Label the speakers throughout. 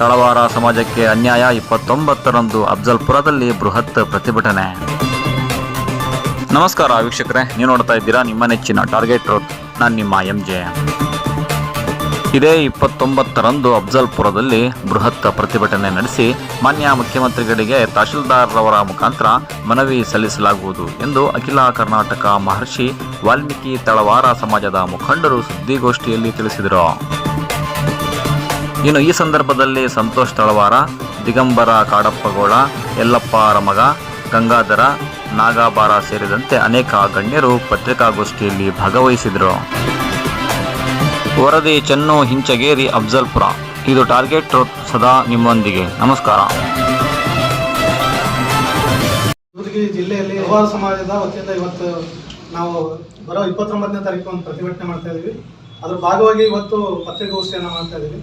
Speaker 1: ತಳವಾರ ಸಮಾಜಕ್ಕೆ ಅನ್ಯಾಯ ಇಪ್ಪತ್ತೊಂಬತ್ತರಂದು ಅಫ್ಜಲ್ಪುರದಲ್ಲಿ ಬೃಹತ್ ಪ್ರತಿಭಟನೆ. ನಮಸ್ಕಾರ ವೀಕ್ಷಕರೇ, ನೀವು ನೋಡ್ತಾ ಇದ್ದೀರಾ ನಿಮ್ಮ ನೆಚ್ಚಿನ ಟಾರ್ಗೆಟ್ ರೋಡ್ ನಾನು ನಿಮ್ಮ ಎಂ ಜೆ ಇದೇ ಇಪ್ಪತ್ತೊಂಬತ್ತರಂದು ಅಫ್ಜಲ್ಪುರದಲ್ಲಿ ಬೃಹತ್ ಪ್ರತಿಭಟನೆ ನಡೆಸಿ ಮಾನ್ಯ ಮುಖ್ಯಮಂತ್ರಿಗಳಿಗೆ ತಹಶೀಲ್ದಾರ್ರವರ ಮುಖಾಂತರ ಮನವಿ ಸಲ್ಲಿಸಲಾಗುವುದು ಎಂದು ಅಖಿಲ ಕರ್ನಾಟಕ ಮಹರ್ಷಿ ವಾಲ್ಮೀಕಿ ತಳವಾರ ಸಮಾಜದ ಮುಖಂಡರು ಸುದ್ದಿಗೋಷ್ಠಿಯಲ್ಲಿ ತಿಳಿಸಿದರು. ಇನ್ನು ಈ ಸಂದರ್ಭದಲ್ಲಿ ಸಂತೋಷ್ ತಳವಾರ, ದಿಗಂಬರ ಕಾಡಪ್ಪಗೋಳ ಯಲ್ಲಪ್ಪ ರಮಗ ಗಂಗಾಧರ, ನಾಗಾಬಾರ ಸೇರಿದಂತೆ ಅನೇಕ ಗಣ್ಯರು ಪತ್ರಿಕಾಗೋಷ್ಠಿಯಲ್ಲಿ ಭಾಗವಹಿಸಿದರು. ವರದಿ ಚೆನ್ನು ಹಿಂಚಗೇರಿ ಅಫ್ಜಲ್ಪುರ. ಇದು ಟಾರ್ಗೆಟ್ ಸದಾ ನಿಮ್ಮೊಂದಿಗೆ. ನಮಸ್ಕಾರ.
Speaker 2: ಜಿಲ್ಲೆಯಲ್ಲಿ ಸಮಾಜದ ವತಿಯಿಂದ ಇವತ್ತು ನಾವು ಬರೋ ಇಪ್ಪತ್ತೊಂಬತ್ತನೇ ತಾರೀಕು ಒಂದು ಪ್ರತಿಭಟನೆ ಮಾಡ್ತಾ ಇದ್ದೀವಿ ಅದ್ರ ಭಾಗವಾಗಿ ಇವತ್ತು ಪತ್ರಿಕಾಗೋಷ್ಠಿಯನ್ನು ಮಾಡ್ತಾ ಇದ್ದೀವಿ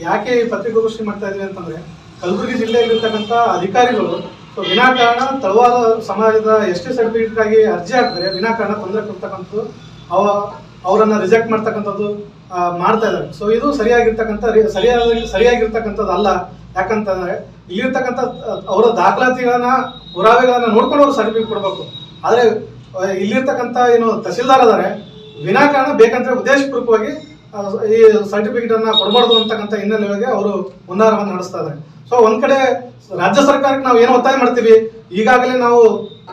Speaker 2: ಯಾಕೆ ಪತ್ರಿಕಾಗೋಷ್ಠಿ ಮಾಡ್ತಾ ಇದ್ದೀವಿ ಅಂತಂದ್ರೆ, ಕಲಬುರಗಿ ಜಿಲ್ಲೆಯಲ್ಲಿರ್ತಕ್ಕಂಥ ಅಧಿಕಾರಿಗಳು ಸೊ ವಿನಾಕಾರಣ ತಳವಾದ ಸಮಾಜದ ಎಸ್ ಟಿ ಸರ್ಟಿಫಿಕೇಟ್ಗಾಗಿ ಅರ್ಜಿ ಹಾಕಿದ್ರೆ ವಿನಾಕಾರಣ ತೊಂದರೆ ಕೊಡ್ತಕ್ಕಂಥದ್ದು, ಅವ, ಅವರನ್ನು ರಿಜೆಕ್ಟ್ ಮಾಡ್ತಕ್ಕಂಥದ್ದು ಮಾಡ್ತಾ ಇದ್ದಾರೆ. ಸೊ ಇದು ಸರಿಯಾಗಿರ್ತಕ್ಕಂಥ ಸರಿಯಾಗಿ ಸರಿಯಾಗಿರ್ತಕ್ಕಂಥದ್ದು ಅಲ್ಲ. ಯಾಕಂತಂದ್ರೆ, ಇಲ್ಲಿರ್ತಕ್ಕಂಥ, ಅವರ ದಾಖಲಾತಿಗಳನ್ನ, ಪುರಾವೆಗಳನ್ನ ನೋಡ್ಕೊಂಡು ಅವ್ರು ಸರ್ಟಿಫಿಕೇಟ್ ಕೊಡಬೇಕು. ಆದರೆ, ಇಲ್ಲಿರ್ತಕ್ಕಂಥ ಏನು ತಹಸೀಲ್ದಾರ್ ಅದಾರೆ ವಿನಾಕಾರಣ ಬೇಕಂದ್ರೆ ಉದ್ದೇಶಪೂರ್ವಕವಾಗಿ ಈ ಸರ್ಟಿಫಿಕೇಟ್ ಅನ್ನ ಕೊಡಬಾರ್ದು ಅಂತಕ್ಕಂಥ ಹಿನ್ನೆಲೆಗೆ ಅವರು ಹುನ್ನಾರವನ್ನು ನಡೆಸ್ತಾ ಇದ್ದಾರೆ. ಸೊ ಒಂದ್ ಕಡೆ ರಾಜ್ಯ ಸರ್ಕಾರಕ್ಕೆ ನಾವು ಏನು ಒತ್ತಾಯ ಮಾಡ್ತೀವಿ? ಈಗಾಗಲೇ ನಾವು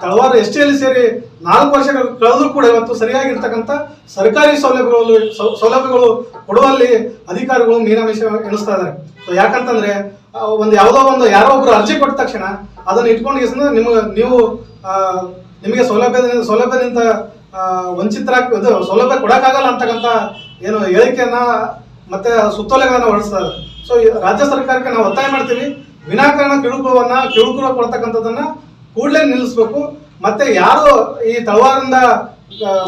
Speaker 2: ತಳವಾರ ಎಸ್ ಸೇರಿ ನಾಲ್ಕು ವರ್ಷಗಳು ಕಳೆದ್ರು ಕೂಡ ಇವತ್ತು ಸರಿಯಾಗಿರ್ತಕ್ಕಂಥ ಸರ್ಕಾರಿ ಸೌಲಭ್ಯಗಳು ಸೌಲಭ್ಯಗಳು ಕೊಡುವಲ್ಲಿ ಅಧಿಕಾರಿಗಳು ಮೀನಾಮಿಷ ಎಣಿಸ್ತಾ ಇದ್ದಾರೆ. ಸೊ ಯಾಕಂತಂದ್ರೆ ಒಂದು ಯಾವುದೋ ಒಂದು ಯಾರೋ ಒಬ್ರು ಅರ್ಜಿ ಕೊಟ್ಟ ತಕ್ಷಣ ಅದನ್ನ ಇಟ್ಕೊಂಡು ನಿಮ್ಗೆ, ನೀವು ನಿಮಗೆ ಸೌಲಭ್ಯದಿಂದ ಸೌಲಭ್ಯದಿಂದ ವಂಚಿತರ ಸೌಲಭ್ಯ ಕೊಡೋಕ್ಕಾಗಲ್ಲ ಅಂತಕ್ಕಂಥ ಏನು ಹೇಳಿಕೆಯನ್ನ ಮತ್ತೆ ಸುತ್ತೋಲೆಗಳನ್ನ ಹೊರಡಿಸ್ತಾರೆ. ಸೊ ರಾಜ್ಯ ಸರ್ಕಾರಕ್ಕೆ ನಾವು ಒತ್ತಾಯ ಮಾಡ್ತೀವಿ. ವಿನಾಕಾರಣ ಕಿರುಕುಳವನ್ನ ಕಿರುಕುಳ ಕೊಡ್ತಕ್ಕಂಥದ್ದನ್ನ ಕೂಡಲೇ ನಿಲ್ಲಿಸ್ಬೇಕು. ಮತ್ತೆ ಯಾರು ಈ ತಳವಾರಿಂದ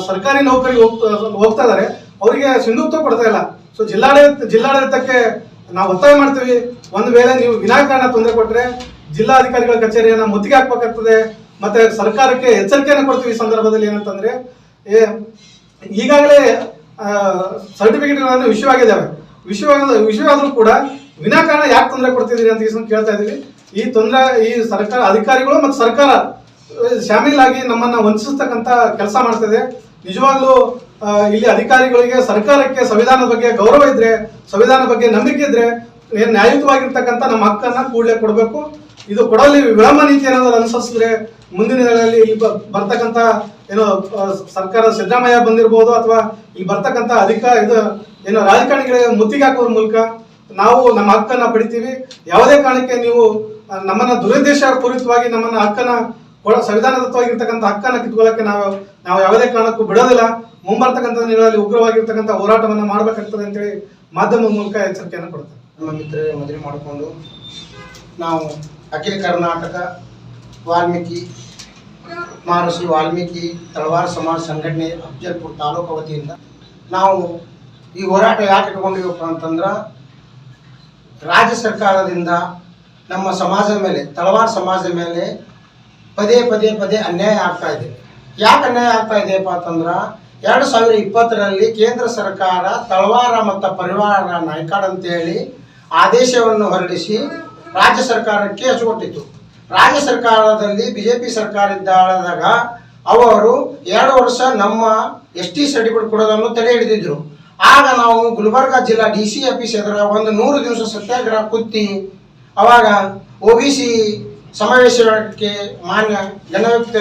Speaker 2: ಸರ್ಕಾರಿ ನೌಕರಿಗೆ ಹೋಗ್ತಾ ಇದಾರೆ, ಅವರಿಗೆ ಸಿಂಧುತ್ವ ಕೊಡ್ತಾ ಇಲ್ಲ. ಸೊ ಜಿಲ್ಲಾಡಳಿತ, ಜಿಲ್ಲಾಡಳಿತಕ್ಕೆ ನಾವು ಒತ್ತಾಯ ಮಾಡ್ತೀವಿ. ಒಂದು ವೇಳೆ ನೀವು ವಿನಾಕಾರಣ ತೊಂದರೆ ಕೊಟ್ಟರೆ ಜಿಲ್ಲಾಧಿಕಾರಿಗಳ ಕಚೇರಿಯನ್ನ ಮುತ್ತಿಗೆ ಹಾಕ್ಬೇಕಾಗ್ತದೆ. ಮತ್ತೆ ಸರ್ಕಾರಕ್ಕೆ ಎಚ್ಚರಿಕೆಯನ್ನು ಕೊಡ್ತೀವಿ ಈ ಸಂದರ್ಭದಲ್ಲಿ ಏನಂತಂದ್ರೆ ಈಗಾಗಲೇ ಸರ್ಟಿಫಿಕೇಟ್ಗಳನ್ನು ವಿಷಯವಾಗಿದ್ದಾವೆ ವಿಷಯ ವಿಷಯವಾದರೂ ಕೂಡ ವಿನಾಕಾರಣ ಯಾಕೆ ತೊಂದರೆ ಕೊಡ್ತಿದ್ದೀರಿ ಅಂತ ಈ ಕೇಳ್ತಾ ಇದ್ದೀವಿ. ಈ ತೊಂದರೆ, ಈ ಸರ್ಕಾರ, ಅಧಿಕಾರಿಗಳು ಮತ್ತು ಸರ್ಕಾರ ಶಾಮೀಲಾಗಿ ನಮ್ಮನ್ನ ವಂಚಿಸ್ತಕ್ಕಂಥ ಕೆಲಸ ಮಾಡ್ತಿದೆ. ನಿಜವಾಗ್ಲೂ ಇಲ್ಲಿ ಅಧಿಕಾರಿಗಳಿಗೆ, ಸರ್ಕಾರಕ್ಕೆ ಸಂವಿಧಾನದ ಬಗ್ಗೆ ಗೌರವ ಇದ್ರೆ ಸಂವಿಧಾನ ಬಗ್ಗೆ ನಂಬಿಕೆ ಇದ್ರೆ ನ್ಯಾಯಯುತವಾಗಿರ್ತಕ್ಕಂಥ ನಮ್ಮ ಹಕ್ಕನ್ನ ಕೂಡಲೇ ಕೊಡಬೇಕು. ಇದು ಕೊಡಲಿ ವಿಳಂಬ ನೀತಿ ಏನಾದ್ರು ಅನುಸರಿಸಿದ್ರೆ ಮುಂದಿನ ದಿನಗಳಲ್ಲಿ ಇಲ್ಲಿ ಬರ್ತಕ್ಕಂತ ಏನೋ ಸರ್ಕಾರ ಸಿದ್ದರಾಮಯ್ಯ ಬಂದಿರಬಹುದು ಅಥವಾ ಇಲ್ಲಿ ಬರ್ತಕ್ಕಂತ ಅಧಿಕ, ಇದು ಏನೋ ರಾಜಕಾರಣಿಗಳಿಗೆ ಮುತ್ತಿಗೆ ಹಾಕುವ ಮೂಲಕ ನಾವು ನಮ್ಮ ಹಕ್ಕನ್ನ ಪಡಿತೀವಿ. ಯಾವುದೇ ಕಾರಣಕ್ಕೆ ನೀವು ನಮ್ಮನ್ನ ದುರುದ್ದೇಶ ಪೂರಿತವಾಗಿ ನಮ್ಮನ್ನ ಹಕ್ಕನ್ನ ಸಂವಿಧಾನದತ್ವವಾಗಿರ್ತಕ್ಕಂಥ ಹಕ್ಕನ್ನ ಕಿತ್ಕೊಳ್ಳಕ್ಕೆ ನಾವು ನಾವು ಯಾವುದೇ ಕಾರಣಕ್ಕೂ ಬಿಡೋದಿಲ್ಲ. ಮುಂಬರ್ತಕ್ಕಂಥ ದಿನಗಳಲ್ಲಿ ಉಗ್ರವಾಗಿರ್ತಕ್ಕಂಥ ಹೋರಾಟವನ್ನ ಮಾಡ್ಬೇಕಾಗ್ತದೆ ಅಂತೇಳಿ ಮಾಧ್ಯಮದ ಮೂಲಕ ಎಚ್ಚರಿಕೆಯನ್ನು ಕೊಡ್ತಾರೆ
Speaker 3: ನಮ್ಮ ಮಿತ್ರರೇ, ಮದುವೆ ಮಾಡಿಕೊಂಡು ನಾವು ಅಖಿಲ ಕರ್ನಾಟಕ ವಾಲ್ಮೀಕಿ ಮಹರ್ಷಿ ವಾಲ್ಮೀಕಿ ತಳವಾರ ಸಮಾಜ ಸಂಘಟನೆ ಅಫ್ಜಲ್ಪುರ ತಾಲೂಕು ವತಿಯಿಂದ ನಾವು ಈ ಹೋರಾಟ ಯಾಕೆ ಇಟ್ಕೊಂಡಿವಪ್ಪ ಅಂತಂದ್ರೆ ರಾಜ್ಯ ಸರ್ಕಾರದಿಂದ ನಮ್ಮ ಸಮಾಜದ ಮೇಲೆ, ತಳವಾರ ಸಮಾಜದ ಮೇಲೆ ಪದೇ ಪದೇ ಪದೇ ಅನ್ಯಾಯ ಆಗ್ತಾ ಇದೆ. ಯಾಕೆ ಅನ್ಯಾಯ ಆಗ್ತಾ ಇದೆಯಪ್ಪ ಅಂತಂದ್ರೆ ಎರಡು ಸಾವಿರ ಇಪ್ಪತ್ತರಲ್ಲಿ ಕೇಂದ್ರ ಸರ್ಕಾರ ತಳವಾರ ಮತ್ತು ಪರಿವಾರ ನಾಯ್ಕಾಡ್ ಅಂತೇಳಿ ಆದೇಶವನ್ನು ಹೊರಡಿಸಿ ರಾಜ್ಯ ಸರ್ಕಾರಕ್ಕೆ ಹಚ್ಚಿಕೊಟ್ಟಿತು ರಾಜ್ಯ ಸರ್ಕಾರದಲ್ಲಿ ಬಿ ಜೆ ಪಿ ಸರ್ಕಾರ ಇದ್ದಾಗ ಅವರು ಎರಡು ವರ್ಷ ನಮ್ಮ ಎಸ್ ಟಿ ಸರ್ಟಿಫಿಕೇಟ್ ಕೊಡೋದನ್ನು ತಡೆ ಹಿಡಿದಿದ್ರು. ಆಗ ನಾವು ಗುಲ್ಬರ್ಗ ಜಿಲ್ಲಾ ಡಿ ಸಿ ಆಫೀಸ್ ಎದುರ ಒಂದು ನೂರು ದಿವಸ ಸತ್ಯಾಗ್ರಹ ಕುತ್ತಿ ಅವಾಗ ಒ ಬಿ ಸಿ ಸಮಾವೇಶಕ್ಕೆ ಮಾನ್ಯ ಜನಯುಕ್ತ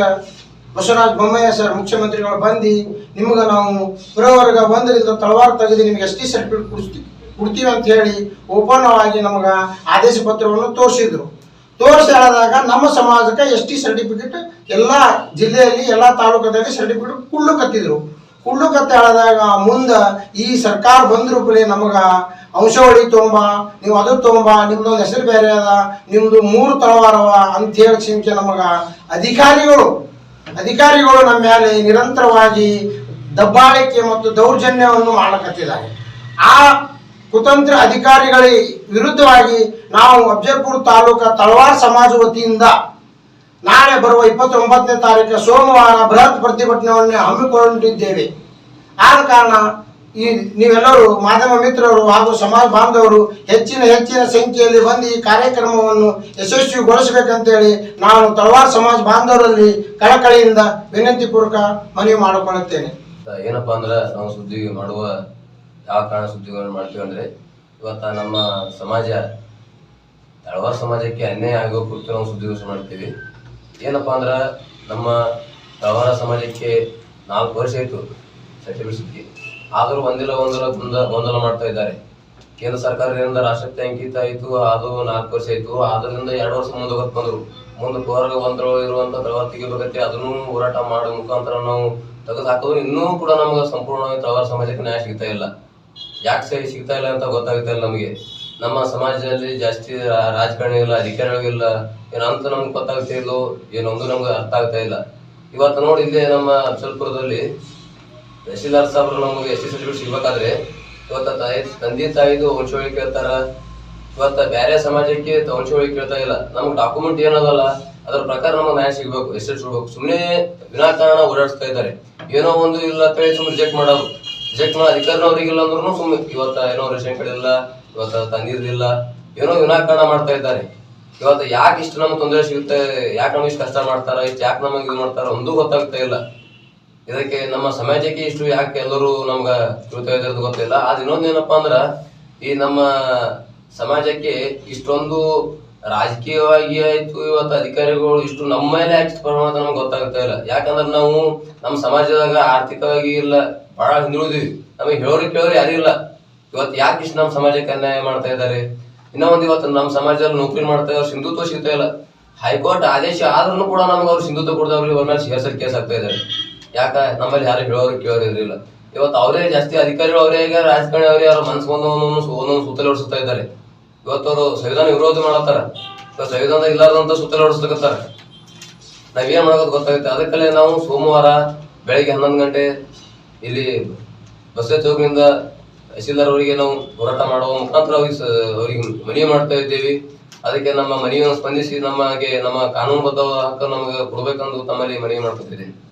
Speaker 3: ಬಸವರಾಜ ಬೊಮ್ಮಯ್ಯ ಸರ್ ಮುಖ್ಯಮಂತ್ರಿಗಳು ಬಂದು ನಿಮ್ಗೆ ನಾವು ಪುರವರ್ಗ ಒಂದರಿಂದ ತಳವಾರು ತೆಗೆದು ನಿಮಗೆ ಎಸ್ ಟಿ ಸರ್ಟಿಫಿಕೇಟ್ ಕೊಡಿಸ್ತೀವಿ. ಕೊಡ್ತೀವಿ ಅಂತ ಹೇಳಿ ಓಪನವಾಗಿ ನಮಗೆ ಆದೇಶ ಪತ್ರವನ್ನು ತೋರಿಸಿದ್ರು. ತೋರಿಸಿ ಹೇಳಿದಾಗ ನಮ್ಮ ಸಮಾಜಕ್ಕೆ ಎಸ್ ಟಿ ಸರ್ಟಿಫಿಕೇಟ್ ಎಲ್ಲ ಜಿಲ್ಲೆಯಲ್ಲಿ, ಎಲ್ಲ ತಾಲೂಕದಲ್ಲಿ ಸರ್ಟಿಫಿಕೇಟ್ ಕುಳ್ಳು ಕತ್ತಿದ್ರು. ಕುಳ್ಳು ಕತ್ತೆ ಹೇಳಿದಾಗ ಮುಂದೆ ಈ ಸರ್ಕಾರ ಬಂದ್ರು ನಮಗ ಅಂಶವಳಿ ತೊಂಬ, ನೀವು ಅದು ತೊಂಬ, ನಿಮ್ದು ಒಂದು ಹೆಸರು ಬೇರೆ ಅದ, ನಿಮ್ದು ಮೂರು ತಳವಾರವ ಅಂತ ಹೇಳಿ ಚಿಂತೆ ನಮಗ ಅಧಿಕಾರಿಗಳು ಅಧಿಕಾರಿಗಳು ನಮ್ಮ ಮೇಲೆ ನಿರಂತರವಾಗಿ ದಬ್ಬಾಳಿಕೆ ಮತ್ತು ದೌರ್ಜನ್ಯವನ್ನು ಮಾಡಕತ್ತಿದ್ದಾರೆ. ಆ ಕುತಂತ್ರ ಅಧಿಕಾರಿಗಳ ವಿರುದ್ಧವಾಗಿ ನಾವು ಅಫ್ಜಲ್ಪುರ ತಾಲೂಕ ತಳವಾರ ಸಮಾಜ ವತಿಯಿಂದ ನಾಳೆ ಬರುವ ಇಪ್ಪತ್ತೊಂಬತ್ತನೇ ತಾರೀಕು ಸೋಮವಾರ ಬೃಹತ್ ಪ್ರತಿಭಟನೆಯನ್ನು ಹಮ್ಮಿಕೊಂಡಿದ್ದೇವೆ. ಆದ ಕಾರಣ ಈ ನೀವೆಲ್ಲರೂ ಮಾಧ್ಯಮ ಮಿತ್ರರು ಹಾಗೂ ಸಮಾಜ ಬಾಂಧವರು ಹೆಚ್ಚಿನ ಹೆಚ್ಚಿನ ಸಂಖ್ಯೆಯಲ್ಲಿ ಬಂದು ಈ ಕಾರ್ಯಕ್ರಮವನ್ನು ಯಶಸ್ವಿಗೊಳಿಸಬೇಕಂತೇಳಿ ನಾನು ತಳವಾರ ಸಮಾಜ ಬಾಂಧವರಲ್ಲಿ ಕಳಕಳಿಯಿಂದ ವಿನಂತಿ ಪೂರ್ವಕ ಮನವಿ ಮಾಡಿಕೊಳ್ಳುತ್ತೇನೆ.
Speaker 4: ಏನಪ್ಪಾ ಅಂದ್ರೆ ನಾವು ಸುದ್ದಿ ಮಾಡುವ ಯಾವ ಕಾರಣ ಸುದ್ದಿಗಳನ್ನು ಮಾಡ್ತೀವಿ ಅಂದ್ರೆ, ಇವತ್ತ ನಮ್ಮ ಸಮಾಜ, ತಳವಾರ ಸಮಾಜಕ್ಕೆ ಅನ್ಯಾಯ ಆಗೋ ಕುರಿತು ನಾವು ಸುದ್ದಿಗೋಷ್ಠಿ ಮಾಡ್ತೀವಿ. ಏನಪ್ಪಾ ಅಂದ್ರೆ, ನಮ್ಮ ತಳವಾರ ಸಮಾಜಕ್ಕೆ ನಾಲ್ಕು ವರ್ಷ ಆಯ್ತು ಸುದ್ದಿ ಆದರೂ ಒಂದಿಲ್ಲ, ಒಂದಲ್ಲ, ಗೊಂದ, ಗೊಂದಲ ಮಾಡ್ತಾ ಇದ್ದಾರೆ. ಕೇಂದ್ರ ಸರ್ಕಾರದಿಂದ ರಾಷ್ಟ್ರಕ್ಕೆ ಅಂಕಿತ ಆಯಿತು, ಅದು ನಾಲ್ಕು ವರ್ಷ ಆಯ್ತು. ಅದರಿಂದ ಎರಡು ವರ್ಷ ಮುಂದೆ ಬಂದ್ರು. ಮುಂದೆ ಹೊರಗೆ ಒಂದ್ರ ಇರುವಂತ ತಳವಾರ ತೆಗಿಬೇಕಂತೆ ಅದನ್ನು ಹೋರಾಟ ಮಾಡೋ ಮುಖಾಂತರ ನಾವು ತೆಗೆದು ಹಾಕಿದ್ರು ಇನ್ನೂ ಕೂಡ ನಮ್ಗೆ ಸಂಪೂರ್ಣವಾಗಿ ತಳವಾರ ಸಮಾಜಕ್ಕೆ ನ್ಯಾಯ ಸಿಗ್ತಾ ಇಲ್ಲ. ಯಾಕೆ ಸರಿ ಸಿಗ್ತಾ ಇಲ್ಲ ಅಂತ ಗೊತ್ತಾಗ್ತಾ ಇಲ್ಲ ನಮಗೆ. ನಮ್ಮ ಸಮಾಜದಲ್ಲಿ ಜಾಸ್ತಿ ರಾ- ರಾಜಕಾರಣಿ ಇಲ್ಲ ಅಧಿಕಾರಿಗಳಿಲ್ಲ ಏನಂತ ನಮ್ಗೆ ಗೊತ್ತಾಗ್ತಾ ಇಲ್ಲೋ ಏನೊಂದು ನಮ್ಗೆ ಅರ್ಥ ಆಗ್ತಾ ಇಲ್ಲ. ಇವತ್ತು ನೋಡಿ ಇಲ್ಲೇ ನಮ್ಮ ಅಫ್ಸಲ್ಪುರದಲ್ಲಿ ತಹಶೀಲ್ದಾರ್ ಸಾಹೇಬ್ರು ನಮಗೆ ಎಸ್ ಟಿ ಸರ್ಟಿಫಿಕೇಟ್ ಸಿಗ್ಬೇಕಾದ್ರೆ ಇವತ್ತ ತಾಯಿ, ತಂದೆ ತಾಯಿದು ವಂಶವಳಿ ಕೇಳ್ತಾರ. ಇವತ್ತ ಬೇರೆ ಸಮಾಜಕ್ಕೆ ವಂಶವಳಿ ಕೇಳ್ತಾ ಇಲ್ಲ. ನಮ್ಗೆ ಡಾಕ್ಯುಮೆಂಟ್ ಏನದಲ್ಲ ಅದ್ರ ಪ್ರಕಾರ ನಮಗೆ ನ್ಯಾಯ ಸಿಗ್ಬೇಕು, ಎಸ್ ಸಿಗ್ಬೇಕು. ಸುಮ್ಮನೆ ವಿನಾಕಾರಣ ಓಡಾಡಿಸ್ತಾ ಇದ್ದಾರೆ. ಏನೋ ಒಂದು ಇಲ್ಲ ಅಂತ ಹೇಳಿ ಸುಮ್ಮನೆ ರಿಜೆಕ್ಟ್ ಮಾಡೋದು. ರಿಜೆಕ್ಟ್ ಮಾಡೋ ಅಧಿಕಾರನವ್ರಿಗಿಲ್ಲ ಅಂದ್ರೂ ಸುಮ್ಮನೆ ಇವತ್ತ ಏನೋ ರೇಷನ್ ಕಾರ್ಡ್ ಇಲ್ಲ ಇವತ್ತ ತಂದಿರ್ಲಿಲ್ಲ, ಏನೋ ವಿನಾಕಾರಣ ಮಾಡ್ತಾ ಇದ್ದಾರೆ. ಇವತ್ತು ಯಾಕೆ ಇಷ್ಟು ನಮ್ಗೆ ತೊಂದರೆ ಸಿಗುತ್ತೆ, ಯಾಕೆ ನಮ್ಗೆ ಇಷ್ಟು ಕಷ್ಟ ಮಾಡ್ತಾರ, ಇಷ್ಟು ಯಾಕೆ ನಮಗೆ ಇದು ಮಾಡ್ತಾರ ಒಂದೂ ಗೊತ್ತಾಗ್ತಾ ಇಲ್ಲ. ಇದಕ್ಕೆ ನಮ್ಮ ಸಮಾಜಕ್ಕೆ ಇಷ್ಟು ಯಾಕೆ ಎಲ್ಲರೂ ನಮ್ಗೆ ತಿಳ್ತಾ ಇರೋದು ಗೊತ್ತಿಲ್ಲ. ಅದು ಇನ್ನೊಂದೇನಪ್ಪ ಅಂದ್ರ, ಈ ನಮ್ಮ ಸಮಾಜಕ್ಕೆ ಇಷ್ಟೊಂದು ರಾಜಕೀಯವಾಗಿ ಆಯ್ತು, ಇವತ್ತು ಅಧಿಕಾರಿಗಳು ಇಷ್ಟು ನಮ್ಮ ಮೇಲೆ ಯಾಕೆ ಪರಿಣಾಮ ನಮ್ಗೆ ಗೊತ್ತಾಗ್ತಾ ಇಲ್ಲ. ಯಾಕಂದ್ರೆ ನಾವು ನಮ್ಮ ಸಮಾಜದಾಗ ಆರ್ಥಿಕವಾಗಿ ಇಲ್ಲ. ಬಹಳ ಹಿಂದುಳಿದ್ವಿ. ನಮಗೆ ಹೇಳೋರು ಕೇಳೋರು ಯಾರು ಇಲ್ಲ. ಇವತ್ತು ಯಾಕೆ ಇಷ್ಟು ನಮ್ಮ ಸಮಾಜಕ್ಕೆ ಅನ್ಯಾಯ ಮಾಡ್ತಾ ಇದ್ದಾರೆ? ಇನ್ನೂ ಒಂದು ಇವತ್ತು ನಮ್ಮ ಸಮಾಜದಲ್ಲಿ ನೌಕರಿ ಮಾಡ್ತಾ ಇದ್ದಾರೆ ಸಿಂಧುತ್ವ ಸಿಗ್ತಾ ಇಲ್ಲ. ಹೈಕೋರ್ಟ್ ಆದೇಶ ಆದ್ರೂ ಕೂಡ ನಮ್ಗೆ ಅವ್ರು ಸಿಂಧುತ್ವ ಕೊಡ್ದವ್ರಿಗೆ ಅವ್ರ ಮೇಲೆ ಹೆಸರು ಕೇಸ್ ಆಗ್ತಾ ಇದ್ದಾರೆ. ಯಾಕ? ನಮ್ಮಲ್ಲಿ ಯಾರು ಹೇಳೋರು ಕೇಳೋರು ಇರಲಿಲ್ಲ ಇವತ್ತು ಅವರೇ ಜಾಸ್ತಿ ಅಧಿಕಾರಿಗಳು ಅವರೇ ಈಗ ರಾಜಕಾರಣಿ ಅವರೇ ಯಾರು ಮನ್ಸು ಬಂದು ಒಂದೊಂದು ಸುತ್ತಲೆ ಹೊಡಿಸ್ತಾ ಇದ್ದಾರೆ. ಇವತ್ತು ಅವರು ಸಂವಿಧಾನ ವಿರೋಧ ಮಾಡತ್ತಾರ. ಇವತ್ತು ಸಂವಿಧಾನ ಇಲ್ಲಾರ್ದಂತ ಸುತ್ತಲೇ ಹೊಡಿಸ್ಲಿಕತ್ತಾರ ನಾವೇನ್ ಮಾಡೋದು ಗೊತ್ತಾಗುತ್ತೆ? ಅದಕ್ಕಲ್ಲೇ ನಾವು ಸೋಮವಾರ ಬೆಳಿಗ್ಗೆ ಹನ್ನೊಂದು ಗಂಟೆ ಇಲ್ಲಿ ಬಸವ ಚೌಕ್ನಿಂದ ತಹಸೀಲ್ದಾರ್ ಅವರಿಗೆ ನಾವು ಹೋರಾಟ ಮಾಡುವ ಮುಖಾಂತರ ಅವರಿಗೆ ಅವ್ರಿಗೆ ಮನವಿ ಮಾಡ್ತಾ ಇದ್ದೇವೆ. ಅದಕ್ಕೆ ನಮ್ಮ ಮನವಿಯನ್ನು ಸ್ಪಂದಿಸಿ ನಮಗೆ, ನಮ್ಮ ಕಾನೂನುಬದ್ಧವಾದ ಹಕ್ಕು ನಮಗೆ ಕೊಡಬೇಕೆಂದು ತಮ್ಮಲ್ಲಿ ಮನವಿ ಮಾಡ್ಕೊತಿದ್ದೀನಿ.